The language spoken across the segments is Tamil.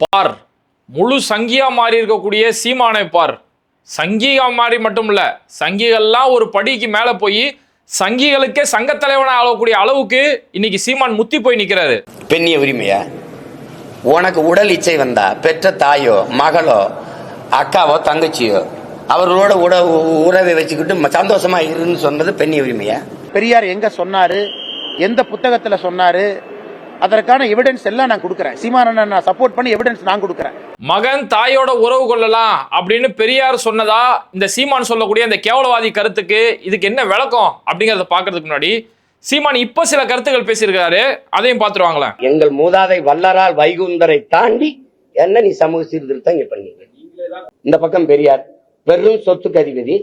பார் முழு சங்கியா மாறி இருக்கக்கூடிய சீமானை பார். சங்கியா மாறி மட்டும் இல்ல சங்கிகள்லாம் ஒரு படிக்கு மேல போய் சங்கிகளுக்கே சங்கத்தலைவனா ஆகக்கூடிய அளவுக்கு இன்னைக்கு சீமான் முத்தி போய் நிக்கிறாரு. பெண்ணிய உரிமையா? உனக்கு உடல் இச்சை வந்தா பெற்ற தாயோ மகளோ அக்காவோ தங்கச்சியோ அவர்களோட உட உறவை வச்சுக்கிட்டு ம- சந்தோஷமா இருன்னு சொன்னது பெண்ணிய உரிமையா? பெரியார் எங்க சொன்னாரு? எந்த புத்தகத்துல சொன்னாரு? அதற்கான எவிடன்ஸ் எல்லாம் நான் கொடுக்குறேன். சீமானண்ணன் நான் சப்போர்ட் பண்ணி எவிடன்ஸ் நான் கொடுக்குறேன். மகன் தாயோட உறவு கொள்ளலாம் அப்படின்னு பெரியார் சொன்னதா இந்த சீமான் சொல்லக்கூடிய இந்த கேவலவாதி கருத்துக்கு இதுக்கு என்ன விளக்கம் அப்படிங்கறத பாக்குறதுக்கு முன்னாடி சீமான் இப்ப சில கருத்துக்கள் பேசியிருக்காரு அதையும் பார்த்துருவாங்களேன். எங்கள் மூதாதை வல்லரால் வைகுந்தரை தாண்டி என்ன நீ சமூக சீர்திருத்தம் இங்க பண்ணீங்க இந்த பக்கம் பெரியார். வெறும் சொத்துக்கு அதிபதி.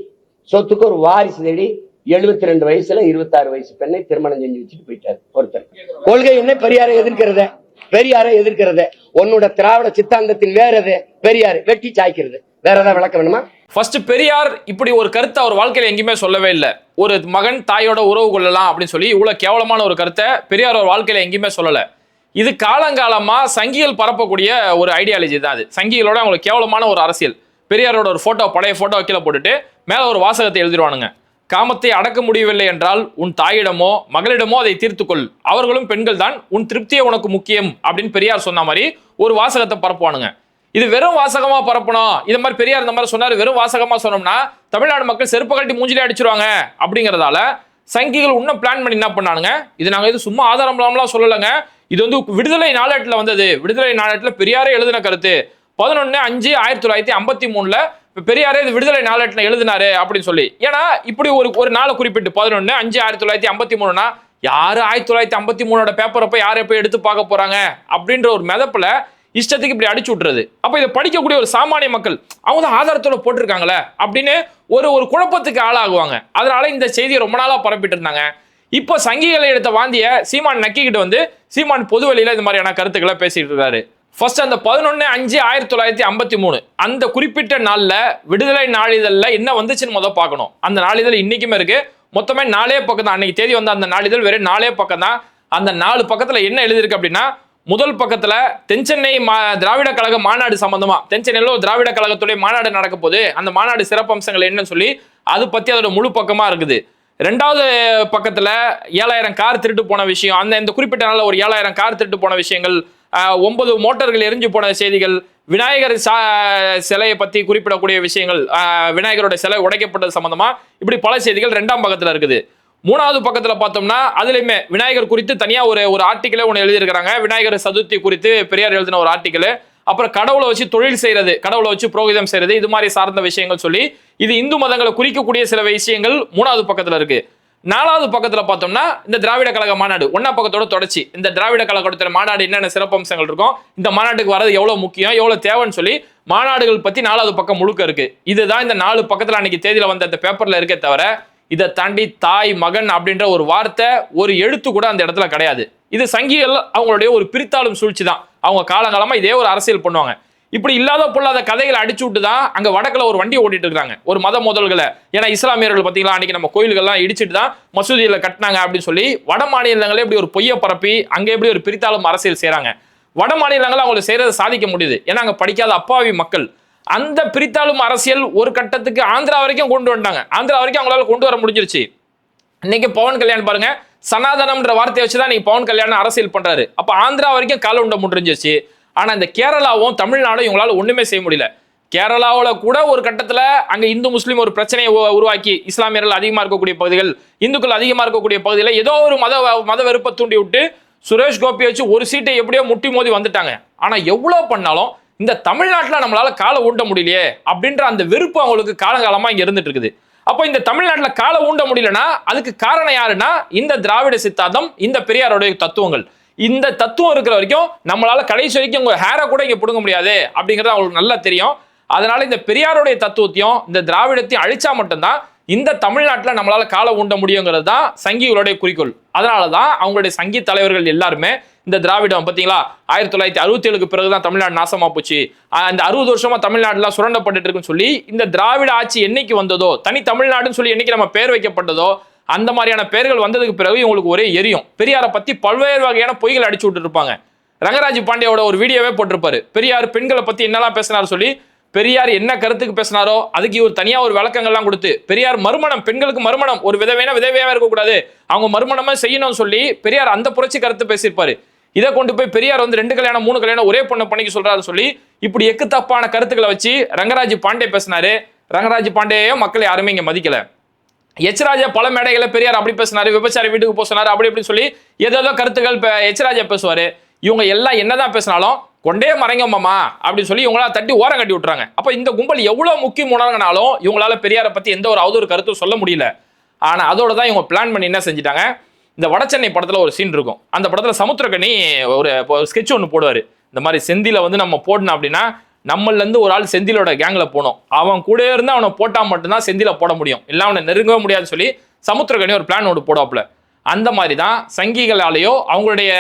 சொத்துக்கு ஒரு வாரிசு தேடி எழுபத்தி ரெண்டு வயசுல இருபத்தாறு வயசு பெண்ணை திருமணம் செஞ்சு வச்சுட்டு போயிட்டாரு ஒருத்தர். கொள்கை என்ன? பெரியாரை எதிர்க்கிறத. பெரியாரை எதிர்க்கிறத. உன்னோட திராவிட சித்தாந்தத்தின் வேற எது பெரியார் வெட்டி சாய்க்கிறது. வேற ஏதாவது விளக்க வேணுமா? ஃபர்ஸ்ட் பெரியார் இப்படி ஒரு கருத்தை அவர் வாழ்க்கையில எங்கேயுமே சொல்லவே இல்லை. ஒரு மகன் தாயோட உறவு கொள்ளலாம் அப்படின்னு சொல்லி இவ்வளவு கேவலமான ஒரு கருத்தை பெரியார் ஒரு வாழ்க்கையில எங்கேயுமே சொல்லல. இது காலங்காலமா சங்கிகள் பரப்பக்கூடிய ஒரு ஐடியாலஜி தான் அது. சங்கிகளோட அவங்களுக்கு கேவலமான ஒரு அரசியல். பெரியாரோட ஒரு ஃபோட்டோ பழைய ஃபோட்டோ கீழே போட்டுட்டு மேலே ஒரு வாசகத்தை எழுதிடுவானுங்க. காமத்தை அடக்க முடியவில்லை என்றால் உன் தாயிடமோ மகளிடமோ அதை தீர்த்துக்கொள். அவர்களும் பெண்கள் தான் உன் திருப்தியே உனக்கு முக்கியம் அப்படின்னு பெரியார் சொன்ன மாதிரி ஒரு வாசகத்தை பரப்புவானுங்க. இது வெறும் வாசகமா பரப்பணும் இது மாதிரி பெரியார் இந்த மாதிரி சொன்னார் வெறும் வாசகமா சொன்னோம்னா தமிழ்நாடு மக்கள் செருப்பு கட்டி மூஞ்சிலே அடிச்சிருவாங்க அப்படிங்கிறதால சங்கிகள் இன்னும் பிளான் பண்ணி என்ன பண்ணானுங்க? இது நாங்கள் இது சும்மா ஆதாரம் இல்லாமலாம் சொல்லலைங்க. இது வந்து விடுதலை நாளேட்டில் வந்தது. விடுதலை நாளேட்டில் பெரியாரே எழுதின கருத்து. பதினொன்று அஞ்சு ஆயிரத்தி தொள்ளாயிரத்தி ஐம்பத்தி மூணுல பெரியாரே இது விடுதலை நாளேட்டில் எழுதினாரு அப்படின்னு சொல்லி. ஏன்னா இப்படி ஒரு ஒரு நாளை குறிப்பிட்டு பதினொன்று அஞ்சு ஆயிரத்தி தொள்ளாயிரத்தி ஐம்பத்தி மூணுனா யாரு ஆயிரத்தி தொள்ளாயிரத்தி ஐம்பத்தி மூணோட பேப்பரை போய் யாரை போய் எடுத்து பார்க்க போறாங்க? அப்படின்ற ஒரு மிதப்பில் இஷ்டத்துக்கு இப்படி அடிச்சு விட்டுறது. அப்போ இதை படிக்கக்கூடிய ஒரு சாமானிய மக்கள் அவங்க தான் ஆதாரத்தோட போட்டிருக்காங்களே அப்படின்னு ஒரு ஒரு குழப்பத்துக்கு ஆளாகுவாங்க. அதனால இந்த செய்தியை ரொம்ப நாளாக பரப்பிட்டு இருந்தாங்க இப்போ சங்கிகளை எடுத்த வாந்திய சீமான் நக்கிக்கிட்டு வந்து சீமான் பொதுவெளியில் இந்த மாதிரியான கருத்துக்களை பேசிட்டு இருக்காரு. ஃபர்ஸ்ட் அந்த பதினொன்று அஞ்சு ஆயிரத்தி தொள்ளாயிரத்தி ஐம்பத்தி மூணு. அந்த குறிப்பிட்ட நாளில் விடுதலை நாளிதழில் என்ன வந்துச்சுன்னு முதல் பார்க்கணும். அந்த நாளிதழ் இன்றைக்குமே இருக்குது மொத்தமே நாலே பக்கம் தான் அன்றைக்கி தேதி வந்த அந்த நாளிதழ் வெறும் நாலே பக்கம் தான் அந்த நாலு பக்கத்தில் என்ன எழுதியிருக்கு அப்படின்னா முதல் பக்கத்தில் தென்சென்னை மா திராவிட கழக மாநாடு சம்மந்தமாக தென்சென்னையில் ஒரு திராவிட கழகத்துடைய மாநாடு நடக்க போது அந்த மாநாடு சிறப்பம்சங்கள் என்னன்னு சொல்லி அது பற்றி அதோட முழு பக்கமாக இருக்குது. ரெண்டாவது பக்கத்தில் ஏழாயிரம் கார் திருட்டு போன விஷயம் அந்த இந்த குறிப்பிட்ட நாளில் ஒரு ஏழாயிரம் கார் திருட்டு போன விஷயங்கள் ஒன்பது மோட்டர்கள் எரிஞ்சு போன செய்திகள். விநாயகர் சா சிலையை பற்றி குறிப்பிடக்கூடிய விஷயங்கள் விநாயகரோட சிலை உடைக்கப்பட்டது சம்மந்தமாக இப்படி பல செய்திகள் ரெண்டாம் பக்கத்தில் இருக்குது. மூணாவது பக்கத்தில் பார்த்தோம்னா அதுலேயுமே விநாயகர் குறித்து தனியாக ஒரு ஒரு ஆர்டிக்கலே ஒன்று எழுதியிருக்கிறாங்க. விநாயகர் சதுர்த்தி குறித்து பெரியார் எழுதின ஒரு ஆர்டிக்கல் அப்புறம் கடவுளை வச்சு தொழில் செய்கிறது கடவுளை வச்சு புரோகிதம் செய்கிறது இது மாதிரி சார்ந்த விஷயங்கள் சொல்லி இது இந்து மதங்களை குறிக்கக்கூடிய சில விஷயங்கள் மூணாவது பக்கத்தில் இருக்குது நாலாவது பக்கத்தில் பார்த்தோம்னா இந்த திராவிட கழக மாநாடு ஒன்னா பக்கத்தோட தொடர்ச்சி. இந்த திராவிட கழகத்தோட மாநாடு என்னென்ன சிறப்பம்சங்கள் இருக்கும் இந்த மாநாட்டுக்கு வரது எவ்வளோ முக்கியம் எவ்வளோ தேவைன்னு சொல்லி மாநாடுகள் பற்றி நாலாவது பக்கம் முழுக்க இருக்கு. இதுதான் இந்த நாலு பக்கத்தில் அன்னைக்கு தேதியில் வந்த அந்த பேப்பரில் இருக்கே தவிர இதை தாண்டி தாய் மகன் அப்படின்ற ஒரு வார்த்தை ஒரு எழுத்து கூட அந்த இடத்துல கிடையாது. இது சங்கிகள் அவங்களுடைய ஒரு பிரித்தாளும் சூழ்ச்சி தான் அவங்க காலங்காலமாக இதே ஒரு அரசியல் பண்ணுவாங்க. இப்படி இல்லாத பொல்லாத கதைகளை அடிச்சு விட்டு தான் அங்கே வடக்கில் ஒரு வண்டி ஓட்டிட்டு இருக்காங்க ஒரு மத முதல்களை. ஏன்னா இஸ்லாமியர்கள் பார்த்தீங்களா அன்னைக்கு நம்ம கோயில்கள்லாம் இடிச்சிட்டு தான் மசூதியில் கட்டினாங்க அப்படின்னு சொல்லி வட மாநிலங்களே இப்படி ஒரு பொய்யை பரப்பி அங்கே எப்படி ஒரு பிரித்தாளும் அரசியல் செய்கிறாங்க வட மாநிலங்கள் அவங்களை செய்கிறத சாதிக்க முடியுது. ஏன்னா அங்கே படிக்காத அப்பாவி மக்கள். அந்த பிரித்தாளும் அரசியல் ஒரு கட்டத்துக்கு ஆந்திரா வரைக்கும் கொண்டு வந்தாங்க ஆந்திரா வரைக்கும் அவங்களால கொண்டு வர முடிஞ்சிருச்சு. இன்னைக்கு பவன் கல்யாண் பாருங்க சனாதனம்ன்ற வார்த்தையை வச்சு தான் இன்னைக்கு பவன் கல்யாணம் அரசியல் பண்றாரு. அப்ப ஆந்திரா வரைக்கும் கால உண்ட முடிஞ்சிருச்சு ஆனால் இந்த கேரளாவும் தமிழ்நாடும் இவங்களால ஒன்றுமே செய்ய முடியல. கேரளாவில் கூட ஒரு கட்டத்தில் அங்கே இந்து முஸ்லீம் ஒரு பிரச்சனையை உ- உருவாக்கி இஸ்லாமியர்கள் அதிகமாக இருக்கக்கூடிய பகுதிகள் இந்துக்கள் அதிகமாக இருக்கக்கூடிய பகுதியில் ஏதோ ஒரு மத மத வெறுப்பை தூண்டி விட்டு சுரேஷ் கோபி வச்சு ஒரு சீட்டை எப்படியோ முட்டி மோதி வந்துட்டாங்க. ஆனால் எவ்வளோ பண்ணாலும் இந்த தமிழ்நாட்டில் நம்மளால் காலை ஊண்ட முடியலையே அப்படின்ற அந்த வெறுப்பு அவங்களுக்கு காலங்காலமாக இங்கே இருந்துட்டு இருக்குது. அப்போ இந்த தமிழ்நாட்டில் காலை ஊண்ட முடியலன்னா அதுக்கு காரணம் யாருன்னா இந்த திராவிட சித்தாந்தம் இந்த பெரியாருடைய தத்துவங்கள். இந்த தத்துவம் இருக்கிற வரைக்கும் நம்மளால கடைசி வரைக்கும் உங்க ஹேரை கூட இங்க பிடுங்க முடியாது அப்படிங்கிறது அவங்களுக்கு நல்லா தெரியும். அதனால இந்த பெரியாருடைய தத்துவத்தையும் இந்த திராவிடத்தையும் அழிச்சா மட்டும்தான் இந்த தமிழ்நாட்டில் நம்மளால காலை ஊண்ட முடியுங்கிறது தான் சங்கிகளுடைய குறிக்கோள். அதனால தான் அவங்களுடைய சங்கி தலைவர்கள் எல்லாருமே இந்த திராவிடம் பார்த்தீங்களா ஆயிரத்தி தொள்ளாயிரத்தி அறுபத்தி ஏழுக்கு பிறகுதான் தமிழ்நாடு நாசமா போச்சு. அந்த அறுபது வருஷமா தமிழ்நாடுலாம் சுரண்டப்பட்டு இருக்குன்னு சொல்லி இந்த திராவிட ஆட்சி என்னைக்கு வந்ததோ தனி தமிழ்நாடுன்னு சொல்லி என்னைக்கு நம்ம பேர் வைக்கப்பட்டதோ அந்த மாதிரியான பெயர்கள் வந்ததுக்கு பிறகு இவங்களுக்கு ஒரே எரியும். பெரியாரை பத்தி பல்வேறு வகையான பொய்கள் அடிச்சு விட்டு இருப்பாங்க ரங்கராஜ் பாண்டியோட ஒரு வீடியோவே போட்டிருப்பாரு. பெரியார் பெண்களை பத்தி என்னெல்லாம் பேசினார் சொல்லி பெரியார் என்ன கருத்துக்கு பேசினாரோ அதுக்கு இவர் தனியா ஒரு விளக்கங்கள்லாம் கொடுத்து பெரியார் மறுமணம் பெண்களுக்கு மறுமணம் ஒரு விதவையான விதவையாக இருக்கக்கூடாது. அவங்க மறுமணமா செய்யணும்னு சொல்லி பெரியார் அந்த புரட்சி கருத்து பேசியிருப்பாரு. இதை கொண்டு போய் பெரியார் வந்து ரெண்டு கல்யாணம் மூணு கல்யாணம் ஒரே பொண்ணை பண்ணிக்க சொல்றாரு சொல்லி இப்படி எக்கு தப்பான கருத்துக்களை வச்சு ரங்கராஜ் பாண்டே பேசினாரு. ரங்கராஜ் பாண்டேயே மக்கள் யாருமே இங்க மதிக்கலை. எச்ராஜா பல மேடைகளை பெரியார் அப்படி பேசினாரு விபச்சாரி வீட்டுக்கு போக அப்படி இப்படின்னு சொல்லி ஏதேதோ கருத்துக்கள் எச்ராஜா எச் பேசுவாரு. இவங்க எல்லாம் என்னதான் பேசினாலும் கொண்டே மறைங்கம்மாமா அப்படின்னு சொல்லி இவங்களால தட்டி ஓரம் கட்டி விட்டுறாங்க. அப்ப இந்த கும்பல் எவ்வளவு முக்கியம் உணர்ங்கனாலும் இவங்களால பெரியாரை பத்தி எந்த ஒரு அவதூறு கருத்தும் சொல்ல முடியல. ஆனா அதோட தான் இவங்க பிளான் பண்ணி என்ன செஞ்சிட்டாங்க? இந்த வடச்சென்னை படத்துல ஒரு சீன் இருக்கும். அந்த படத்துல சமுத்திரக்கனி ஒரு ஸ்கெட்ச் ஒன்று போடுவாரு. இந்த மாதிரி செந்தில வந்து நம்ம போடணும் அப்படின்னா நம்மளேருந்து ஒரு ஆள் செந்திலோட கேங்கில் போனோம். அவன் கூட இருந்து அவனை போட்டால் மட்டும்தான் செந்தில போட முடியும். இல்லை அவனை நெருங்கவே முடியாதுன்னு சொல்லி சமுத்திரக்கனி ஒரு பிளான் ஒன்று போடாப்புல அந்த மாதிரி தான் சங்கிகளாலேயோ அவங்களுடைய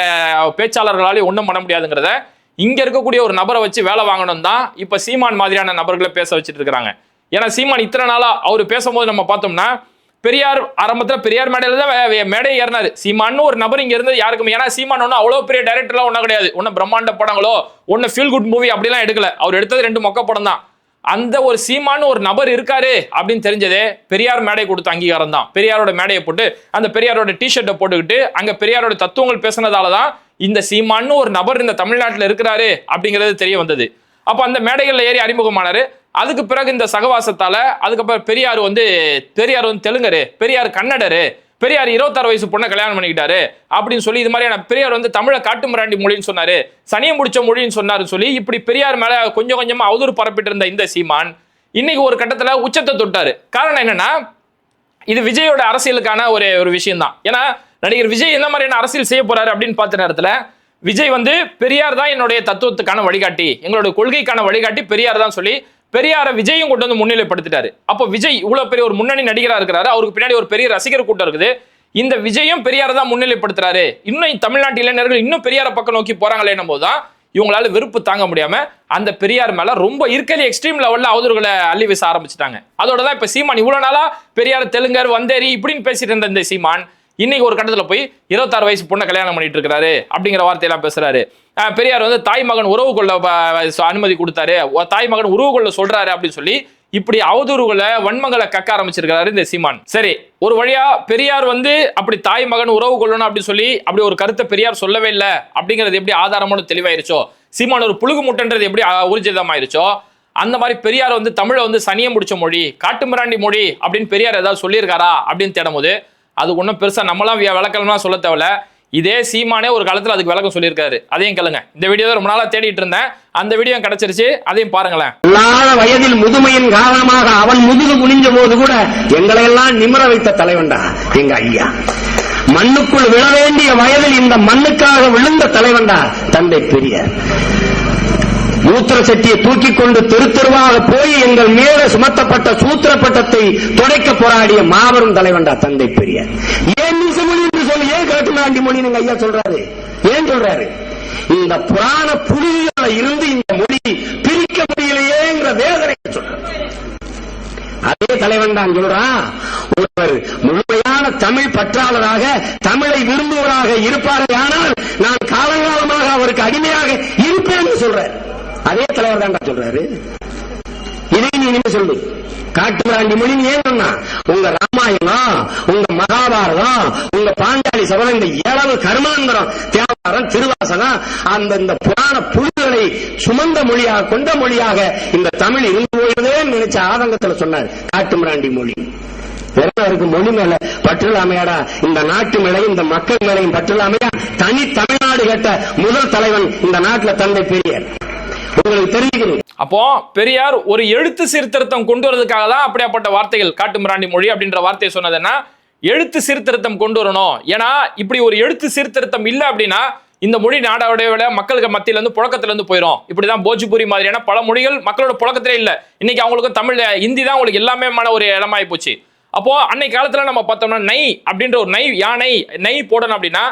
பேச்சாளர்களாலேயோ ஒன்றும் பண்ண முடியாதுங்கிறத இங்கே இருக்கக்கூடிய ஒரு நபரை வச்சு வேலை வாங்கணும் தான் இப்போ சீமான் மாதிரியான நபர்களை பேச வச்சுட்டு இருக்கிறாங்க. ஏன்னா சீமான் இத்தனை நாளாக அவர் பேசும்போது நம்ம பார்த்தோம்னா பெரியார் ஆரம்பத்தில் பெரியார் மேடையில் தான் மேடை ஏறினார். சீமான்னு ஒரு நபர் இங்கே இருந்தது யாருக்கும். ஏன்னா சீமான் ஒன்றும் அவ்வளோ பெரிய டைரக்டர்லாம் ஒன்றும் கிடையாது. ஒன்றும் பிரம்மாண்ட படங்களோ ஒன்றும் ஃபீல் குட் மூவி அப்படிலாம் எடுக்கல. அவர் எடுத்தது ரெண்டு மொக்க படம் தான். அந்த ஒரு சீமான்னு ஒரு நபர் இருக்காரு அப்படின்னு தெரிஞ்சதே பெரியார் மேடை கொடுத்த அங்கீகாரம் தான். பெரியாரோட மேடையை போட்டு அந்த பெரியாரோட டிஷர்ட்டை போட்டுக்கிட்டு அங்கே பெரியாரோட தத்துவங்கள் பேசுனதால தான் இந்த சீமான்னு ஒரு நபர் இந்த தமிழ்நாட்டில் இருக்கிறாரு அப்படிங்கிறது தெரிய வந்தது. அப்போ அந்த மேடைகளில் ஏறி அறிமுகமானாரு. அதுக்கு பிறகு இந்த சகவாசத்தால அதுக்கப்புறம் பெரியார் வந்து பெரியார் வந்து தெலுங்கரு பெரியார் கன்னடரு பெரியார் இருபத்தாறு வயசு பொண்ணை கல்யாணம் பண்ணிக்கிட்டாரு அப்படின்னு சொல்லி இது மாதிரியான பெரியார் வந்து தமிழை காட்டு மிராண்டி மொழின்னு சொன்னாரு சனியம் முடிச்ச மொழின்னு சொன்னாருன்னு சொல்லி இப்படி பெரியார் மேல கொஞ்சம் கொஞ்சமா அவதூறு பரப்பிட்டு இருந்த இந்த சீமான் இன்னைக்கு ஒரு கட்டத்துல உச்சத்தை தொட்டாரு. காரணம் என்னன்னா இது விஜயோட அரசியலுக்கான ஒரு ஒரு விஷயம் தான் ஏன்னா நடிகர் விஜய் எந்த மாதிரியான அரசியல் செய்ய போறாரு அப்படின்னு பார்த்த நேரத்துல விஜய் வந்து பெரியார் தான் என்னுடைய தத்துவத்துக்கான வழிகாட்டி எங்களுடைய கொள்கைக்கான வழிகாட்டி பெரியார் தான் சொல்லி பெரியாரை விஜயும் கொண்டு வந்து முன்னிலைப்படுத்திட்டாரு. அப்போ விஜய் இவ்வளவு பெரிய ஒரு முன்னணி நடிகராக இருக்கிறாரு. அவருக்கு பின்னாடி ஒரு பெரிய ரசிகர் கூட்டம் இருக்குது. இந்த விஜயும் பெரியாரை தான் முன்னிலைப்படுத்துறாரு. இன்னும் தமிழ்நாட்டு இளைஞர்கள் இன்னும் பெரியார பக்கம் நோக்கி போறாங்களேன்னும் போது தான் இவங்களால வெறுப்பு தாங்க முடியாம அந்த பெரியார் மேல ரொம்ப இருக்கலி எக்ஸ்ட்ரீம் லெவல்ல அவதூறுகளை அள்ளி வீச ஆரம்பிச்சிட்டாங்க. அதோட தான் இப்ப சீமான் இவ்வளவு நாளா பெரியார் தெலுங்கர் வந்தேரி இப்படின்னு பேசிட்டு இருந்த இந்த சீமான். இன்னைக்கு ஒரு கட்டத்தில் போய் இருபத்தாறு வயசு பொண்ணை கல்யாணம் பண்ணிட்டு இருக்கிறாரு அப்படிங்கிற வார்த்தையெல்லாம் பேசுறாரு. பெரியார் வந்து தாய் மகன் உறவு கொள்ள அனுமதி கொடுத்தாரு. தாய் மகன் உறவு கொள்ள சொல்றாரு அப்படின்னு சொல்லி இப்படி அவதூறுகளை வன்மங்களை கக்க ஆரம்பிச்சிருக்கிறாரு இந்த சீமான். சரி ஒரு வழியா பெரியார் வந்து அப்படி தாய் மகன் உறவு கொள்ளணும் அப்படின்னு சொல்லி அப்படி ஒரு கருத்தை பெரியார் சொல்லவே இல்லை அப்படிங்கிறது எப்படி ஆதாரமான தெளிவாயிருச்சோ? சீமான் ஒரு புழுகு முட்டைன்றது எப்படி ஊர்ஜிதமாயிருச்சோ அந்த மாதிரி பெரியார் வந்து தமிழை வந்து சனியம் முடிச்ச மொழி காட்டுமிராண்டி மொழி அப்படின்னு பெரியார் ஏதாவது சொல்லியிருக்காரா அப்படின்னு தேடும்போது அது ஒன்றும் பெருசா நம்மளாம் விய- விளக்கம்லாம் சொல்ல தேவையில்ல. இதே சீமானே ஒரு காலத்துல அதுக்கு விளக்கம் சொல்லியிருக்காரு. அதையும் கேளுங்க. இந்த வீடியோ தான் ரொம்ப நாளா தேடிட்டு இருந்தேன். அந்த வீடியோ கிடைச்சிருச்சு. அதையும் பாருங்களேன். இல்லாத வயதில் முதுமையின் காரணமாக அவன் முதுகு குனிஞ்ச போது கூட எங்களை எல்லாம் நிமிர வைத்த தலைவன்டா எங்க ஐயா. மண்ணுக்குள் விழ வேண்டிய வயதில் இந்த மண்ணுக்காக விழுந்த தலைவன்டா தந்தை பெரியார். மூத்திர சட்டியை தூக்கி கொண்டு தெரு தெருவாக போய் எங்கள் மேல சுமத்தப்பட்ட சூத்திர பட்டத்தை துடைக்க போராடிய மாபெரும் தலைவன்டா தந்தை பெரியார். ஏன் நிசமொழி என்று சொல்லி ஏன் காட்டுமிராண்டி மொழி நீங்க ஐயா சொல்றாரு? ஏன் சொல்றாரு? இந்த புராண புலிகளை இருந்து இந்த மொழி பிரிக்க முடியலையேங்கிற வேதனை சொல்றாரு. அதே தலைவன் தான் சொல்றான் ஒருவர் முழுமையான தமிழ் பற்றாளராக தமிழை விரும்புவராக இருப்பார்கள் ஆனால் நான் காலங்கள் அவருக்கு அடிமையாக இருப்பேன் சொல்றார் அதே தலைவர் தான் சொல்றாரு. இதை நீ இனிமே சொல்லு. காட்டுமிராண்டி மொழி ஏன் சொன்னா? உங்க ராமாயணம் உங்க மகாபாரதம் உங்க பாஞ்சாலி சபதம் இந்த ஏழவு கர்மாந்திரம் தேவாரம் திருவாசகம் அந்த இந்த புராண புலிகளை சுமந்த மொழியாக கொண்ட மொழியாக இந்த தமிழ் இருந்து போயிருதே நினைச்ச ஆதங்கத்துல சொன்னார் காட்டுமிராண்டி மொழி. இருக்கு மொழி மேல பற்றலாமையாடா இந்த நாட்டு மேலையும் இந்த மக்கள் மேலையும் பற்றலாமையா தனி தமிழ்நாடு கேட்ட முதல் தலைவன் இந்த நாட்டுல தந்தை பெரியார். உங்களுக்கு தெரிகிறது. அப்போ பெரியார் ஒரு எழுத்து சீர்திருத்தம் கொண்டு வரதுக்காக தான் அப்படியாப்பட்ட வார்த்தைகள் காட்டு மிராண்டி மொழி அப்படின்ற வார்த்தையை சொன்னதுன்னா எழுத்து சீர்திருத்தம் கொண்டு வரணும். ஏன்னா இப்படி ஒரு எழுத்து சீர்திருத்தம் இல்லை அப்படின்னா இந்த மொழி நாடோடைய விட மக்களுக்கு மத்தியில இருந்து புழக்கத்துல இருந்து போயிடும் இப்படிதான் போஜ்பூரி மாதிரியான பல மொழிகள் மக்களோட புழக்கத்திலே இல்ல. இன்னைக்கு அவங்களுக்கு தமிழ் ஹிந்தி தான் அவங்களுக்கு எல்லாமே ஒரு இடமாயி போச்சு. அப்போ அன்னைக்கு காலத்துல நம்ம பார்த்தோம்னா நை அப்படின்ற ஒரு நை யானை நை போடணும் அப்படின்னா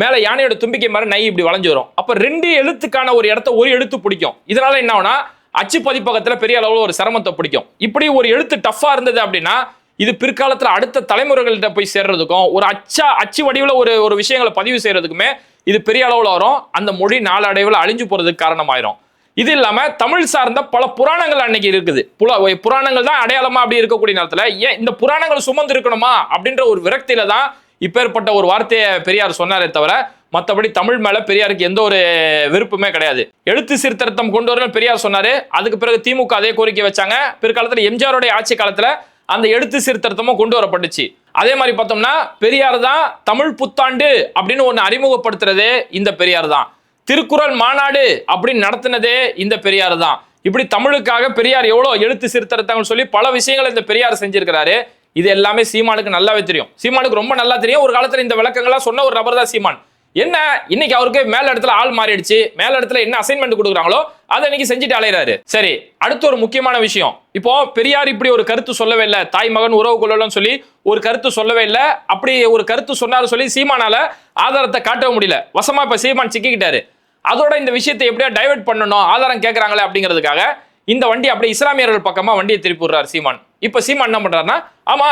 மேலே யானையோட தும்பிக்கை மாதிரி நை இப்படி வளைஞ்சு வரும். அப்போ ரெண்டு எழுத்துக்கான ஒரு இடத்த ஒரு எழுத்து பிடிக்கும். இதனால என்ன ஆகும்னா அச்சு பதிப்பகத்தில் பெரிய அளவில் ஒரு சிரமத்தை பிடிக்கும். இப்படி ஒரு எழுத்து டஃப்பாக இருந்தது அப்படின்னா இது பிற்காலத்தில் அடுத்த தலைமுறைகள்கிட்ட போய் சேர்றதுக்கும் ஒரு அச்சா அச்சு வடிவில் ஒரு ஒரு விஷயங்களை பதிவு செய்கிறதுக்குமே இது பெரிய அளவில் வரும். அந்த மொழி நாளடைவில் அழிஞ்சு போகிறதுக்கு காரணமாயிரும். இது இல்லாமல் தமிழ் சார்ந்த பல புராணங்கள் அன்னைக்கு இருக்குது. புல புராணங்கள் தான் அடையாளமாக அப்படி இருக்கக்கூடிய நேரத்தில் ஏன் இந்த புராணங்கள் சுமந்து இருக்கணுமா அப்படின்ற ஒரு விரக்தியில தான் இப்பேற்பட்ட ஒரு வார்த்தையை பெரியார் சொன்னாரே தவிர மற்றபடி தமிழ் மேல பெரியாருக்கு எந்த ஒரு விருப்பமே கிடையாது. எழுத்து சீர்திருத்தம் கொண்டு வரணும் பெரியார் சொன்னாரு. அதுக்கு பிறகு திமுக அதே கோரிக்கை வச்சாங்க. பிற்காலத்தில் எம்ஜிஆருடைய ஆட்சி காலத்துல அந்த எழுத்து சீர்திருத்தமும் கொண்டு வரப்பட்டுச்சு. அதே மாதிரி பார்த்தோம்னா பெரியார் தான் தமிழ் புத்தாண்டு அப்படின்னு ஒன்று அறிமுகப்படுத்துறதே இந்த பெரியார் தான். திருக்குறள் மாநாடு அப்படின்னு நடத்தினதே இந்த பெரியார் தான். இப்படி தமிழுக்காக பெரியார் எவ்வளோ எழுத்து சீர்திருத்தங்கள் சொல்லி பல விஷயங்களை இந்த பெரியார் செஞ்சிருக்கிறாரு. இது எல்லாமே சீமானுக்கு நல்லாவே தெரியும். சீமானுக்கு ரொம்ப நல்லா தெரியும். ஒரு காலத்தில் இந்த விளக்கங்கள்லாம் சொன்ன ஒரு நபர் தான் சீமான். என்ன? இன்னைக்கு அவருக்கு மேல இடத்துல ஆள் மாறிடுச்சு. மேல இடத்துல என்ன அசைன்மெண்ட் கொடுக்குறாங்களோ அதை இன்னைக்கு செஞ்சுட்டு அலையிறாரு. சரி அடுத்து ஒரு முக்கியமான விஷயம். இப்போ பெரியார் இப்படி ஒரு கருத்து சொல்லவே இல்லை. தாய் மகன் உறவு கொள்ளலன்னு சொல்லி ஒரு கருத்து சொல்லவே இல்லை. அப்படி ஒரு கருத்து சொன்னாரு சொல்லி சீமானால ஆதாரத்தை காட்டவும் முடியல. வசமா இப்ப சீமான் சிக்கிக்கிட்டாரு. அதோட இந்த விஷயத்தை எப்படியா டைவர்ட் பண்ணணும்? ஆதாரம் கேட்கறாங்களே அப்படிங்கிறதுக்காக இந்த வண்டி அப்படியே இஸ்லாமியர்கள் பக்கமா வண்டியை திருப்பி விடுறாரு சீமான். இப்ப சீமான் என்ன பண்றாருன்னா ஆமா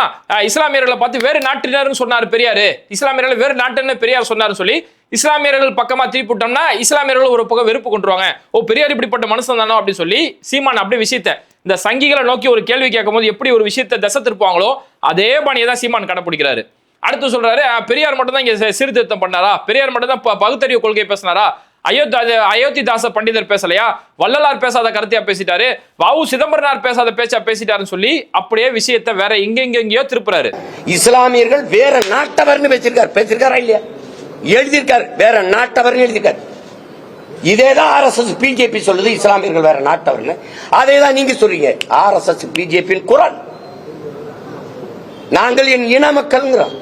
இஸ்லாமியர்களை பார்த்து வேறு நாட்டினர்னு சொன்னார் பெரியார். இஸ்லாமியர்கள் வேறு நாட்டுன்னு பெரியார் சொன்னாரு சொல்லி இஸ்லாமியர்கள் பக்கமா திருப்பி விட்டோம்னா இஸ்லாமியர்கள் ஒரு பக்கம் வெறுப்பு கொண்டுருவாங்க. ஓ பெரியார் இப்படிப்பட்ட மனுஷன் தானோ அப்படின்னு சொல்லி சீமான் அப்படியே விஷயத்தை இந்த சங்கிகளை நோக்கி ஒரு கேள்வி கேட்கும்போது எப்படி ஒரு விஷயத்தை திசை திருப்பாங்களோ அதே பாணியை தான் சீமான் கடைப்பிடிக்கிறாரு. அடுத்து சொல்றாரு பெரியார் மட்டும் தான் இங்க சீர்திருத்தம் பண்ணாரா? பெரியார் மட்டும் தான் ப- பகுத்தறிவு கொள்கை பேசினாரா? அயோத்தி அயோத்திதாச பண்டிதர் பேசலையா? வள்ளலார் பேசாத கருத்தையா பேசிட்டாரு? வாவு சிதம்பரனார் பேசாத பேச்சா பேசிட்டாருன்னு சொல்லி அப்படியே விஷயத்தை வேற எங்கெங்கெங்கயோ திருப்புறாரு. இஸ்லாமியர்கள் வேற நாட்டவர்னு பேசிருக்காரு பேசிருக்காரா இல்லையா? எழுதியிருக்காரு. வேற நாட்டவர்னு எழுதியிருக்காரு. இதேதான் ஆர்எஸ்எஸ் பிஜேபி சொல்லுது. இஸ்லாமியர்கள் வேற நாட்டவர்னு. அதே தான் நீங்க சொல்றீங்க. ஆர்எஸ்எஸ் பிஜேபியின் குரல். நாங்கள் என் இன மக்கள்ங்கிறோம்.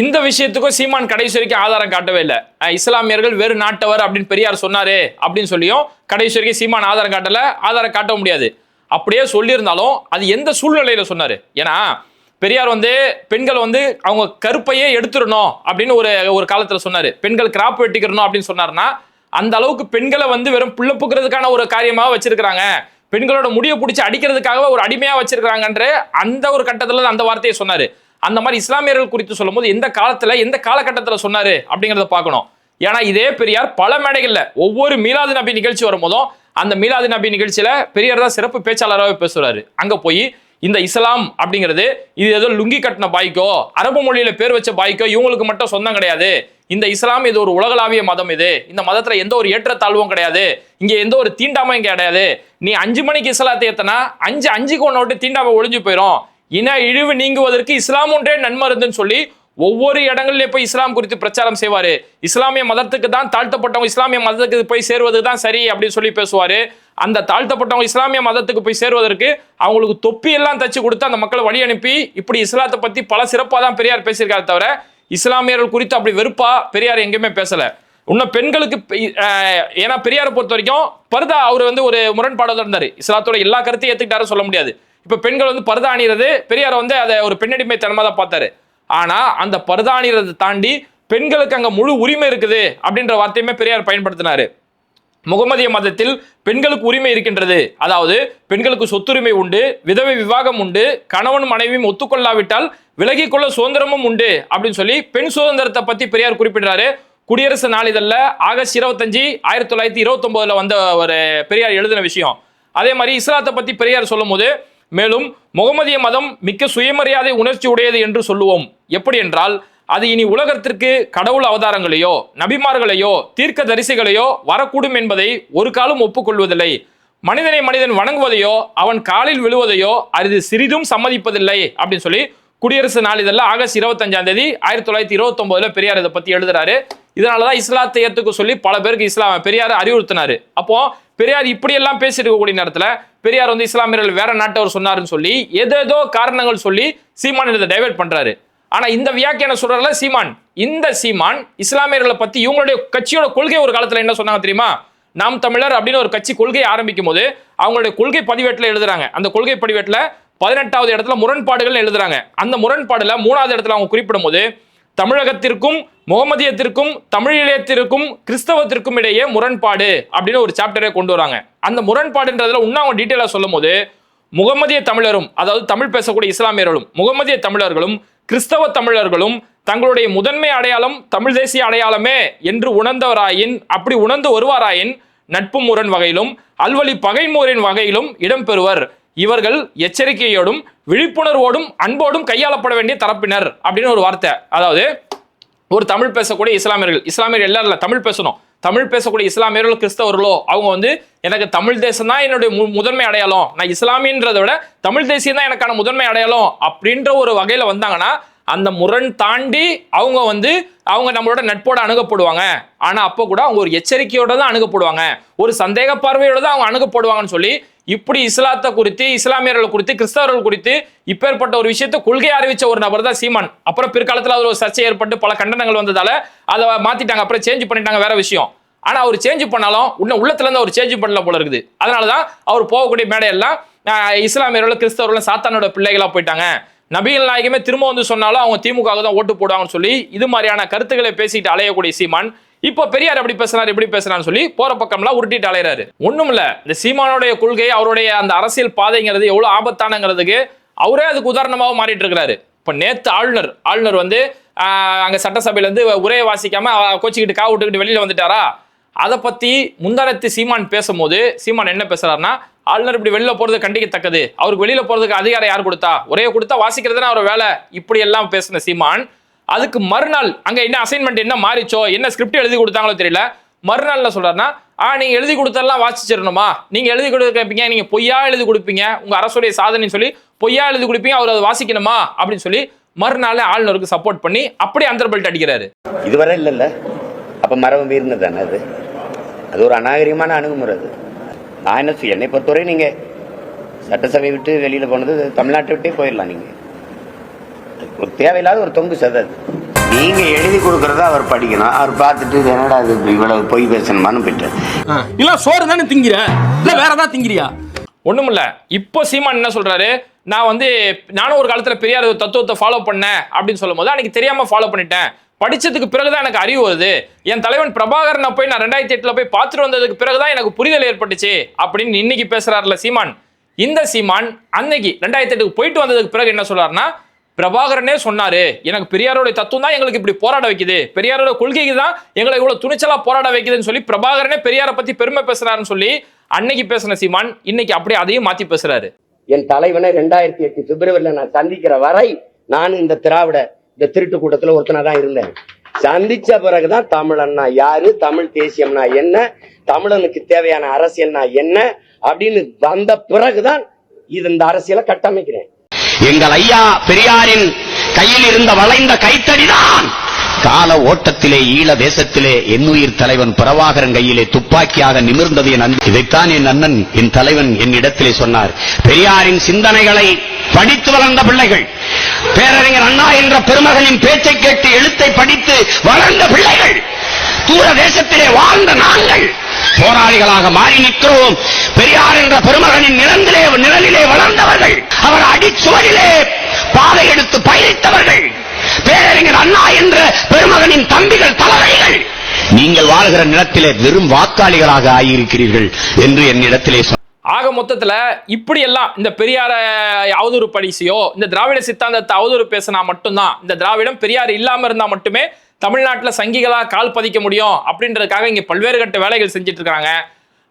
இந்த விஷயத்துக்கும் சீமான் கடைசி வரைக்கும் ஆதாரம் காட்டவே இல்லை. இஸ்லாமியர்கள் வேறு நாட்டவர் அப்படின்னு பெரியார் சொன்னாரு அப்படின்னு சொல்லியும் கடைசி வரைக்கும் சீமான் ஆதாரம் காட்டல ஆதாரம் காட்ட முடியாது. அப்படியே சொல்லியிருந்தாலும் அது எந்த சூழ்நிலையில சொன்னாரு? ஏன்னா பெரியார் வந்து பெண்கள் வந்து அவங்க கருப்பையே எடுத்துடணும் அப்படின்னு ஒரு ஒரு காலத்துல சொன்னாரு. பெண்கள் கிராப் வெட்டிக்கிறணும் அப்படின்னு சொன்னார்னா அந்த அளவுக்கு பெண்களை வந்து வெறும் புள்ள புக்கிறதுக்கான ஒரு காரியமாக வச்சிருக்கிறாங்க. பெண்களோட முடியை பிடிச்சி அடிக்கிறதுக்காக ஒரு அடிமையா வச்சிருக்கிறாங்கன்ற அந்த ஒரு கட்டத்துல அந்த வார்த்தையை சொன்னாரு. அந்த மாதிரி இஸ்லாமியர்கள் குறித்து சொல்லும்போது எந்த காலத்தில் எந்த காலகட்டத்தில் சொன்னாரு அப்படிங்கிறத பார்க்கணும். ஏன்னா இதே பெரியார் பல மேடைகளில் ஒவ்வொரு மீலாது நபி நிகழ்ச்சி வரும்போதும் அந்த மீலாது நபி நிகழ்ச்சியில் பெரியார் தான் சிறப்பு பேச்சாளராகவே பேசுறாரு அங்கே போய் இந்த இஸ்லாம் அப்படிங்கிறது இது ஏதோ லுங்கி கட்டின பாய்க்கோ அரபு மொழியில் பேர் வச்ச பாய்க்கோ இவங்களுக்கு மட்டும் சொந்தம் கிடையாது. இந்த இஸ்லாம் இது ஒரு உலகளாவிய மதம் இது. இந்த மதத்தில் எந்த ஒரு ஏற்றத்தாழ்வும் கிடையாது. இங்கே எந்த ஒரு தீண்டாமையும் கிடையாது. நீ அஞ்சு மணிக்கு இஸ்லாத்தை ஏத்தனா அஞ்சு அஞ்சுக்கு ஒன்று விட்டு தீண்டாமை ஒழிஞ்சு போயிடும் இன இழிவு நீங்குவதற்கு இஸ்லாம் ஒன்றே நன்மருந்துன்னு சொல்லி ஒவ்வொரு இடங்களிலே போய் இஸ்லாம் குறித்து பிரச்சாரம் செய்வாரு. இஸ்லாமிய மதத்துக்கு தான் தாழ்த்தப்பட்டவங்க இஸ்லாமிய மதத்துக்கு போய் சேருவது தான் சரி அப்படின்னு சொல்லி பேசுவாரு. அந்த தாழ்த்தப்பட்டவங்க இஸ்லாமிய மதத்துக்கு போய் சேருவதற்கு அவங்களுக்கு தொப்பி எல்லாம் தச்சு கொடுத்து அந்த மக்களை வழி அனுப்பி இப்படி இஸ்லாத்தை பத்தி பல சிறப்பாக தான் பெரியார் பேசியிருக்காரு தவிர இஸ்லாமியர்கள் குறித்து அப்படி வெறுப்பா பெரியார் எங்கேயுமே பேசல. இன்னும் பெண்களுக்கு ஏன்னா பெரியாரை பொறுத்த வரைக்கும் பர்தா அவர் வந்து ஒரு முரண்பாடோட இருந்தாரு. இஸ்லாத்தோட எல்லா கருத்தையும் ஏத்துக்கிட்டாரு சொல்ல முடியாது. இப்போ பெண்கள் வந்து பர்தா அணிறது பெரியார் வந்து அதை ஒரு பெண்ணடிமைத்தனமா தான் பார்த்தாரு. ஆனால் அந்த பர்தா அணிகிறத தாண்டி பெண்களுக்கு அங்கே முழு உரிமை இருக்குது அப்படின்ற வார்த்தையுமே பெரியார் பயன்படுத்தினாரு. முகமதிய மதத்தில் பெண்களுக்கு உரிமை இருக்கின்றது. அதாவது பெண்களுக்கு சொத்துரிமை உண்டு விதவை விவாகம் உண்டு கணவன் மனைவியும் ஒத்துக்கொள்ளாவிட்டால் விலகிக்கொள்ள சுதந்திரமும் உண்டு அப்படின்னு சொல்லி பெண் சுதந்திரத்தை பற்றி பெரியார் குறிப்பிடுறாரு. குடியரசு நாளிதழில் ஆகஸ்ட் இருபத்தஞ்சு ஆயிரத்தி தொள்ளாயிரத்தி இருபத்தொம்போதில் வந்த ஒரு பெரியார் எழுதின விஷயம். அதே மாதிரி இஸ்லாத்தை பற்றி பெரியார் சொல்லும்போது மேலும் முகமதிய மதம் மிக்க சுயமரியாதை உணர்ச்சி உடையது என்று சொல்லுவோம். எப்படி என்றால் அது இனி உலகத்திற்கு கடவுள் அவதாரங்களையோ நபிமார்களையோ தீர்க்க தரிசிகளையோ வரக்கூடும் என்பதை ஒரு காலம் ஒப்புக்கொள்வதில்லை. மனிதனை மனிதன் வணங்குவதையோ அவன் காலில் விழுவதையோ அது சிறிதும் சம்மதிப்பதில்லை அப்படின்னு சொல்லி குடியரசு நாளிதழில் ஆகஸ்ட் இருபத்தஞ்சாம் தேதி ஆயிரத்தி தொள்ளாயிரத்தி இருபத்தொன்பதுல பெரியார் இதை பத்தி எழுதுறாரு. இதனாலதான் தான் இஸ்லாத்தியத்துக்கு சொல்லி பல பேருக்கு இஸ்லாம் பெரியார் அறிவுறுத்தினாரு. அப்போ பெரியார் இப்படியெல்லாம் பேசியிருக்கக்கூடிய நேரத்தில் பெரியார் வந்து இஸ்லாமியர்கள் வேற நாட்டவர் சொன்னாருன்னு சொல்லி ஏதேதோ காரணங்கள் சொல்லி சீமான் இதை டைவெர்ட் பண்றாரு. ஆனா இந்த வியாக்கியான சொல்றதுல சீமான் இந்த சீமான் இஸ்லாமியர்களை பத்தி இவங்களுடைய கட்சியோட கொள்கை ஒரு காலத்துல என்ன சொன்னாங்க தெரியுமா? நாம் தமிழர் அப்படின்னு ஒரு கட்சி கொள்கையை ஆரம்பிக்கும் போது அவங்களுடைய கொள்கை பதிவேட்டில் எழுதுறாங்க. அந்த கொள்கை பதிவேட்டில் பதினெட்டாவது இடத்துல முரண்பாடுகள் எழுதுறாங்க. அந்த முரண்பாடுல மூணாவது இடத்துல அவங்க குறிப்பிடும் போது தமிழகத்திற்கும் முகமதியத்திற்கும் தமிழீழத்திற்கும் கிறிஸ்தவத்திற்கும் இடையே முரண்பாடு அப்படின்னு ஒரு சாப்டரே கொண்டு வராங்க. அந்த முரண்பாடுன்றதுல இன்னும் அவங்க டீட்டெயிலாக சொல்லும் போது முகமதிய தமிழரும் அதாவது தமிழ் பேசக்கூடிய இஸ்லாமியர்களும் முகமதிய தமிழர்களும் கிறிஸ்தவ தமிழர்களும் தங்களுடைய முதன்மை அடையாளம் தமிழ் தேசிய அடையாளமே என்று உணர்ந்தவராயின் அப்படி உணர்ந்து வருவாராயின் நட்பு முரண் வகையிலும் அல்வழி பகைமோரின் வகையிலும் இடம்பெறுவர். இவர்கள் எச்சரிக்கையோடும் விழிப்புணர்வோடும் அன்போடும் கையாளப்பட வேண்டிய தரப்பினர் அப்படின்னு ஒரு வார்த்தை. அதாவது ஒரு தமிழ் பேசக்கூடிய இஸ்லாமியர்கள் இஸ்லாமியர்கள் எல்லாரும் தமிழ் பேசணும். தமிழ் பேசக்கூடிய இஸ்லாமியர்கள் கிறிஸ்தவர்களோ அவங்க வந்து எனக்கு தமிழ் தேசம் தான் என்னுடைய மு- முதன்மை அடையாளம். நான் இஸ்லாமியன்றதை விட தமிழ் தேசியம் தான் எனக்கான முதன்மை அடையாளம் அப்படின்ற ஒரு வகையில வந்தாங்கன்னா அந்த முரண் தாண்டி அவங்க வந்து அவங்க நம்மளோட நட்போட அணுகப்படுவாங்க. ஆனா அப்போ கூட அவங்க ஒரு எச்சரிக்கையோட தான் அணுகப்படுவாங்க. ஒரு சந்தேக பார்வையோட தான் அவங்க அணுகப்படுவாங்கன்னு சொல்லி இப்படி இஸ்லாத்தை குறித்து இஸ்லாமியர்கள் குறித்து கிறிஸ்தவர்கள் குறித்து இப்பேற்பட்ட ஒரு விஷயத்தை கொள்கை அறிவிச்ச ஒரு நபர் தான் சீமான். அப்புறம் பிற்காலத்தில் அதில் ஒரு சர்ச்சை ஏற்பட்டு பல கண்டனங்கள் வந்ததால அதை மாத்திட்டாங்க. அப்புறம் சேஞ்ச் பண்ணிட்டாங்க வேற விஷயம். ஆனா அவர் சேஞ்ச் பண்ணாலும் உன்ன உள்ளத்துல இருந்து அவர் சேஞ்ச் பண்ணல போல இருக்குது. அதனாலதான் அவர் போகக்கூடிய மேடையெல்லாம் ஆஹ், இஸ்லாமியர்கள் கிறிஸ்தவர்கள் சாத்தானோட பிள்ளைகளா போயிட்டாங்க. நபிகள் நாயகமே திரும்ப வந்து சொன்னாலும் அவங்க திமுக தான் ஓட்டு போடுவாங்கன்னு சொல்லி இது மாதிரியான கருத்துக்களை பேசிட்டு அலையக்கூடிய சீமான் இப்போ பெரியார் எப்படி பேசுறாரு எப்படி பேசுறான்னு சொல்லி போற பக்கம்லாம் உருட்டிட்டு அலையிறாரு. ஒண்ணும் இல்ல. இந்த சீமானுடைய கொள்கை அவருடைய அந்த அரசியல் பாதைங்கிறது எவ்வளவு ஆபத்தானங்கிறதுக்கு அவரே அதுக்கு உதாரணமாக மாறிட்டு இருக்கிறாரு. இப்ப நேத்து ஆளுநர் ஆளுநர் வந்து அங்கே அங்க சட்டசபையில இருந்து உரையை வாசிக்காம கோச்சிக்கிட்டு கா விட்டுக்கிட்டு வெளியில வந்துட்டாரா? அதை பத்தி முந்தானத்து சீமான் பேசும்போது சீமான் என்ன பேசுறாருன்னா ஆளுநர் இப்படி வெளியில போறது கண்டிக்கத்தக்கது. அவருக்கு வெளியில போறதுக்கு அதிகாரம் யார் கொடுத்தா? ஒரே கொடுத்தா வாசிக்கிறதுனா அவர் வேலை? இப்படி எல்லாம் பேசின சீமான் அதுக்கு மறுநாள் அங்க என்ன அசைன்மெண்ட் என்ன மாறிச்சோ என்ன ஸ்கிரிப்ட் எழுதி கொடுத்தாங்களோ தெரியல மறுநாள்ல என்ன சொல்றாருன்னா ஆ நீங்க எழுதி கொடுத்தெல்லாம் வாசிச்சிடணுமா? நீங்க எழுதி கொடுப்பீங்க நீங்க பொய்யா எழுதி கொடுப்பீங்க உங்க அரசுடைய சாதனை சொல்லி பொய்யா எழுதி கொடுப்பீங்க அவர் அதை வாசிக்கணுமா? அப்படின்னு சொல்லி மறுநாள் ஆளுநருக்கு சப்போர்ட் பண்ணி அப்படியே அந்த பெல்ட் அடிக்கிறாரு. இதுவரை இல்லைல்ல. அப்ப மரபு மீறினது தானே அது? அது ஒரு அநாகரிகமான அணுகுமுறை அது. நான் என்ன என்னை பொறுத்தவரை நீங்க சட்டசபை விட்டு வெளியில போனது தமிழ்நாட்டை விட்டே போயிடலாம் நீங்க. ஒரு தேவையில்லாத ஒரு தொங்கு சதை அது. நீங்க எழுதி கொடுக்கறத அவர் படிக்கணும். அவர் பார்த்துட்டு இது என்னடா இது இவ்வளவு பொய் பேசணுமான்னு போயிட்டார். இல்ல சோறு தானே திங்கிற? இல்ல வேற ஏதாவது திங்கிறியா? ஒண்ணுமில்ல. இப்போ சீமான் என்ன சொல்றாரு? நான் வந்து நானும் ஒரு காலத்தில் பெரியார் தத்துவத்தை ஃபாலோ பண்ணேன் அப்படின்னு சொல்லும்போது அன்னைக்கு தெரியாமல் ஃபாலோ பண்ணிட்டேன். படித்ததுக்கு பிறகு தான் எனக்கு அறிவு வருது. என் தலைவன் பிரபாகரனை போய் நான் ரெண்டாயிரத்தி எட்டில் போய் பார்த்துட்டு வந்ததுக்கு பிறகு தான் எனக்கு புரிதல் ஏற்பட்டுச்சு அப்படின்னு இன்னைக்கு பேசுகிறார்ல சீமான். இந்த சீமான் அன்னைக்கு ரெண்டாயிரத்தி எட்டுக்கு போயிட்டு வந்ததுக்கு பிறகு என்ன சொல்றாருன்னா பிரபாகரனே சொன்னாரு எனக்கு பெரியாரோட தத்துவம் தான் எங்களுக்கு இப்படி போராட வைக்குது. பெரியாரோட கொள்கைக்கு தான் எங்களை இவ்வளவு துணிச்சலா போராட வைக்குதுன்னு சொல்லி பிரபாகரனே பெரியாரை பத்தி பெருமை பேசுறாருன்னு சொல்லி அன்னைக்கு பேசின சீமான் இன்னைக்கு அப்படியே அதையும் மாத்தி பேசுறாரு. என் தலைவனை ரெண்டாயிரத்தி எட்டு பிப்ரவரியில நான் சந்திக்கிற வரை நான் இந்த திராவிட இந்த திருட்டு கூட்டத்துல ஒருத்தனா தான் இருந்தேன். சந்திச்ச பிறகுதான் தமிழன்னா யாரு தமிழ் தேசியம்னா என்ன தமிழனுக்கு தேவையான அரசியல்னா என்ன அப்படின்னு வந்த பிறகுதான் இது இந்த அரசியலை கட்டமைக்கிறேன். எங்கள் ஐயா பெரியாரின் கையில் இருந்த வளைந்த கைத்தடிதான் கால ஓட்டத்திலே ஈழ தேசத்திலே என்னுயிர் தலைவன் பிரபாகரன் கையிலே துப்பாக்கியாக நிமிர்ந்தது என் அன்பு. இதைத்தான் என் அண்ணன் என் தலைவன் என் இடத்திலே சொன்னார். பெரியாரின் சிந்தனைகளை படித்து வளர்ந்த பிள்ளைகள் பேரறிஞர் அண்ணா என்ற பெருமகனின் பேச்சை கேட்டு எழுத்தை படித்து வளர்ந்த பிள்ளைகள் தூர தேசத்திலே வாழ்ந்த நாங்கள் போராளிகளாக மாறி நிற்கிறோம். பெரியார் என்ற பெருமகனின் நிழந்திலே நிழலிலே வளர்ந்தவர்கள் அவர் அடிச்சுவரிலே பாதை எடுத்து பயணித்தவர்கள். பெருமகனின் தம்பிகள் தலைவர்கள். நீங்கள் வாழ்கிற நிலத்திலே வெறும் வாக்காளிகளாக ஆகியிருக்கிறீர்கள் என்று என்னிடத்திலே. ஆக மொத்தத்துல இப்படி எல்லாம் இந்த பெரியார அவதூறு படிச்சியோ இந்த திராவிட சித்தாந்தத்தை அவதூறு பேசினா மட்டும்தான் இந்த திராவிடம் பெரியார் இல்லாம இருந்தா மட்டுமே தமிழ்நாட்டுல சங்கிகளா கால் பதிக்க முடியும் அப்படின்றதுக்காக இங்க பல்வேறு கட்ட வேலைகள் செஞ்சுட்டு இருக்காங்க.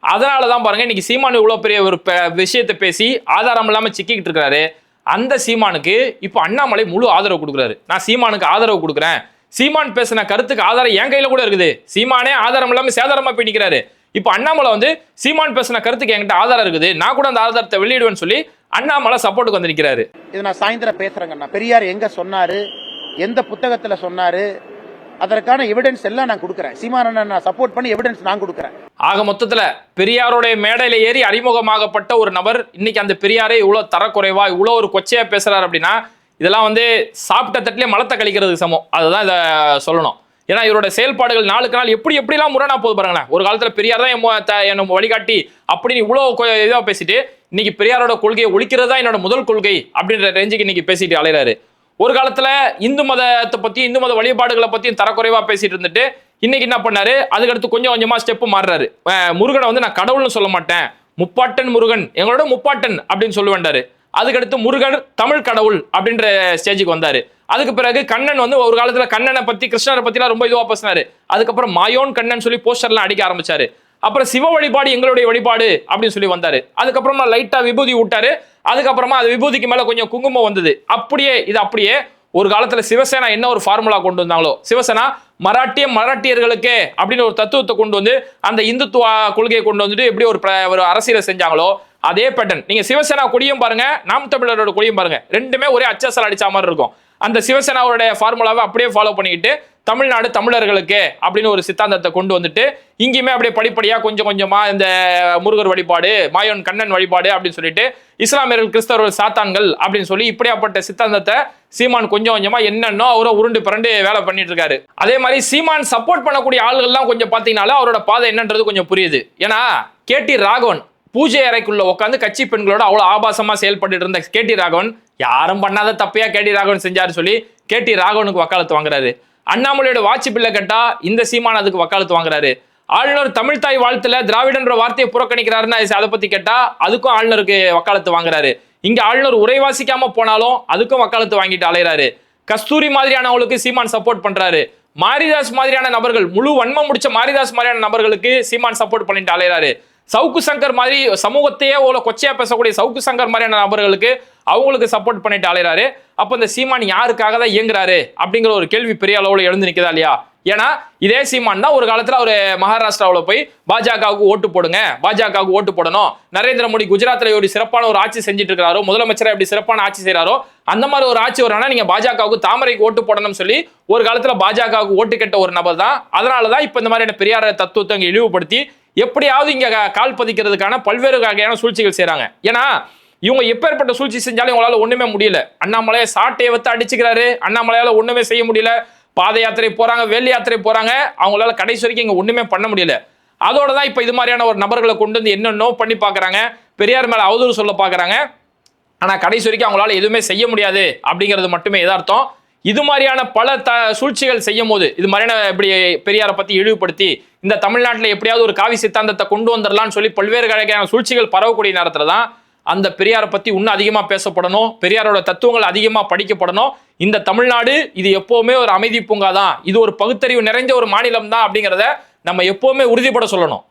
அதனால தான் பாருங்க இன்னைக்கு சீமானு இவ்வளவு பெரிய ஒரு ப- விஷயத்தை பேசி ஆதாரம் இல்லாம சிக்கிக்கிட்டு இருக்காரு அந்த சீமானுக்கு இப்போ அண்ணாமலை முழு ஆதரவு கொடுக்குறாரு. நான் சீமானுக்கு ஆதரவு கொடுக்குறேன். சீமான் பேசின கருத்துக்கு ஆதாரம் என் கையில கூட இருக்குது. சீமானே ஆதாரம் இல்லாம சேதாரமா போய் நிக்கிறாரு இப்போ அண்ணாமலை வந்து சீமான் பேசின கருத்துக்கு என்கிட்ட ஆதாரம் இருக்குது. நான் கூட அந்த ஆதாரத்தை வெளியிடுவேன்னு சொல்லி அண்ணாமலை சப்போர்ட்டுக்கு வந்து நிக்கிறாரு இது நான் சாயந்தரம் பேசுறேங்கண்ணா பெரியார் எங்க சொன்னாரு? எந்த புத்தகத்துல சொன்னாரு? அதற்கான எவிடன்ஸ் எல்லாம் நான் கொடுக்குறேன். சீமானண்ணன் நான் சப்போர்ட் பண்ணி எவிடன்ஸ் நான் கொடுக்குறேன். ஆக மொத்தத்துல பெரியாருடைய மேடையில ஏறி அறிமுகமாகப்பட்ட ஒரு நபர் இன்னைக்கு அந்த பெரியாரே இவ்வளவு தரக்குறைவா இவ்வளவு ஒரு கொச்சையா பேசுறாரு அப்படின்னா இதெல்லாம் வந்து சாப்பிட்ட தட்டிலே மலத்தை கழிக்கிறதுக்கு சமம். அதுதான் இதை சொல்லணும். ஏன்னா இவரோட செயல்பாடுகள் நாளுக்கு நாள் எப்படி எப்படிலாம் முரணா போகுது பாருங்களேன். ஒரு காலத்தில் பெரியார் தான் என்னை வழிகாட்டி அப்படின்னு இவ்வளோ கொ- பேசிட்டு இன்னைக்கு பெரியாரோட கொள்கையை ஒழிக்கிறது தான் என்னோட முதல் கொள்கை அப்படின்ற ரேஞ்சுக்கு இன்னைக்கு பேசிட்டு அலையிறாரு. ஒரு காலத்தில் இந்து மதத்தை பற்றி இந்து மத வழிபாடுகளை பற்றியும் தரக்குறைவாக பேசிட்டு இருந்துட்டு இன்னைக்கு என்ன பண்ணாரு? அதுக்கடுத்து கொஞ்சம் கொஞ்சமாக ஸ்டெப்பு மாறுறாரு. முருகனை வந்து நான் கடவுள்னு சொல்ல மாட்டேன். முப்பாட்டன் முருகன். எங்களோட முப்பாட்டன் அப்படின்னு சொல்ல வேண்டாரு அதுக்கடுத்து முருகன் தமிழ் கடவுள் அப்படின்ற ஸ்டேஜுக்கு வந்தாரு. அதுக்கு பிறகு கண்ணன் வந்து ஒரு காலத்துல கண்ணனை பத்தி கிருஷ்ணரை பத்திலாம் ரொம்ப இதுவா பேசினாரு. அதுக்கப்புறம் மாயோன் கண்ணன் சொல்லி போஸ்டர்லாம் அடிக்க ஆரம்பிச்சாரு. அப்புறம் சிவ வழிபாடு எங்களுடைய வழிபாடு அப்படின்னு சொல்லி வந்தாரு. அதுக்கப்புறமா லைட்டா விபூதி விட்டாரு அதுக்கப்புறமா அது விபூதிக்கு மேல கொஞ்சம் குங்குமம் வந்தது. அப்படியே இது அப்படியே ஒரு காலத்துல சிவசேனா என்ன ஒரு ஃபார்முலா கொண்டு வந்தாங்களோ? சிவசேனா மராட்டிய மராட்டியர்களுக்கே அப்படின்னு ஒரு தத்துவத்தை கொண்டு வந்து அந்த இந்துத்துவ கொள்கையை கொண்டு வந்துட்டு எப்படி ஒரு ஒரு அரசியலை செஞ்சாங்களோ அதே பேட்டர்ன் நீங்க சிவசேனா கொடியும் பாருங்க நாம் தமிழரோட கொடியும் பாருங்க. ரெண்டுமே ஒரே அச்சசல் அடிச்ச மாதிரி இருக்கும். அந்த சிவசேனாவுடைய ஃபார்முலாவை அப்படியே ஃபாலோ பண்ணிக்கிட்டு தமிழ்நாடு தமிழர்களுக்கு அப்படின்னு ஒரு சித்தாந்தத்தை கொண்டு வந்துட்டு இங்கேயுமே அப்படியே படிப்படியாக கொஞ்சம் கொஞ்சமா இந்த முருகர் வழிபாடு மாயோன் கண்ணன் வழிபாடு அப்படின்னு சொல்லிட்டு இஸ்லாமியர்கள் கிறிஸ்தவர்கள் சாத்தான்கள் அப்படின்னு சொல்லி இப்படியாப்பட்ட சித்தாந்தத்தை சீமான் கொஞ்சம் கொஞ்சமா என்னென்னோ அவரை உருண்டு பிறண்டு வேலை பண்ணிட்டு இருக்காரு. அதே மாதிரி சீமான் சப்போர்ட் பண்ணக்கூடிய ஆள்கள்லாம் கொஞ்சம் பார்த்தீங்கன்னாலும் அவரோட பாதை என்னன்றது கொஞ்சம் புரியுது. ஏன்னா கேடி ராகவன் பூஜை அறைக்குள்ள உட்காந்து கட்சி பெண்களோட அவ்வளவு ஆபாசமா செயல்பட்டு இருந்த கேடி ராகவன் யாரும் பண்ணாத தப்பையா கேடி ராகவன் செஞ்சாரு சொல்லி கேடி ராகவனுக்கு வக்காலத்து வாங்குறாரு. அண்ணாமலையோட வாட்சி பிள்ளை கட்டா இந்த சீமான் அதுக்கு வக்காலத்து வாங்குறாரு. ஆளுநர் தமிழ்தாய் வாழ்த்துல திராவிடன்ற வார்த்தையை புறக்கணிக்கிறாருன்னு அதை பத்தி கேட்டா அதுக்கும் ஆளுநருக்கு வக்காலத்து வாங்குறாரு. இங்க ஆளுநர் உரை வாசிக்காம போனாலும் அதுக்கும் வக்காலத்து வாங்கிட்டு அலைகிறாரு கஸ்தூரி மாதிரியானவங்களுக்கு சீமான் சப்போர்ட் பண்றாரு. மாரிதாஸ் மாதிரியான நபர்கள் முழு வன்மம் முடிச்ச மாரிதாஸ் மாதிரியான நபர்களுக்கு சீமான் சப்போர்ட் பண்ணிட்டு அலையறாரு. சவுக்கு சங்கர் மாதிரி சமூகத்தையே ஓல கொச்சையா பேசக்கூடிய சவுக்கு சங்கர் மாதிரியான நபர்களுக்கு அவங்களுக்கு சப்போர்ட் பண்ணிட்டு அலைகிறாரு அப்போ இந்த சீமான் யாருக்காக தான் இயங்குறாரு? அப்படிங்கிற ஒரு கேள்வி பெரிய அளவில் எழுந்து நிற்குதா இல்லையா? ஏன்னா இதே சீமான் தான் ஒரு காலத்தில் அவர் மகாராஷ்டிராவில் போய் பாஜகவுக்கு ஓட்டு போடுங்க பாஜகவுக்கு ஓட்டு போடணும். நரேந்திர மோடி குஜராத்தில் ஒரு சிறப்பான ஒரு ஆட்சி செஞ்சுட்டு இருக்காரோ முதலமைச்சரா எப்படி சிறப்பான ஆட்சி செய்கிறாரோ அந்த மாதிரி ஒரு ஆட்சி வரணும்னா நீங்கள் பாஜகவுக்கு தாமரைக்கு ஓட்டு போடணும்னு சொல்லி ஒரு காலத்தில் பாஜகவுக்கு ஓட்டு கெட்ட ஒரு நபர் தான். அதனால தான் இப்போ இந்த மாதிரியான பெரியார தத்துவத்தை இழிவுபடுத்தி எப்படியாவது இங்கே கால் பதிக்கிறதுக்கான பல்வேறு வகையான சூழ்ச்சிகள் செய்கிறாங்க ஏன்னா இவங்க எப்பேற்பட்ட சூழ்ச்சி செஞ்சாலும் இவங்களால ஒன்றுமே முடியல. அண்ணாமலையை சாட்டையை வைத்து அடிச்சுக்கிறாரு. அண்ணாமலையால் ஒன்றுமே செய்ய முடியல. பாத யாத்திரை போகிறாங்க வேல் யாத்திரை போகிறாங்க அவங்களால கடைசி வரைக்கும் இங்கே ஒன்றுமே பண்ண முடியல. அதோட தான் இப்போ இது மாதிரியான ஒரு நபர்களை கொண்டு வந்து என்னென்னோ பண்ணி பார்க்குறாங்க பெரியார் மேலே அவதூறு சொல்ல பார்க்குறாங்க ஆனால் கடைசி வரைக்கும் அவங்களால எதுவுமே செய்ய முடியாது அப்படிங்கிறது மட்டுமே எதார்த்தம் இது மாதிரியான பல த சூழ்ச்சிகள் செய்யும் போது இது மாதிரியான இப்படி பெரியாரை பத்தி இழிவுபடுத்தி இந்த தமிழ்நாட்டில் எப்படியாவது ஒரு காவி சித்தாந்தத்தை கொண்டு வந்துடலாம்னு சொல்லி பல்வேறு வகையான சூழ்ச்சிகள் பரவக்கூடிய நேரத்தில் தான் அந்த பெரியாரை பத்தி இன்னும் அதிகமா பேசப்படணும் பெரியாரோட தத்துவங்கள் அதிகமா படிக்கப்படணும். இந்த தமிழ்நாடு இது எப்பவுமே ஒரு அமைதி பூங்கா தான். இது ஒரு பகுத்தறிவு நிறைஞ்ச ஒரு மாநிலம் தான் அப்படிங்கிறத நம்ம எப்பவுமே உறுதிப்பட சொல்லணும்.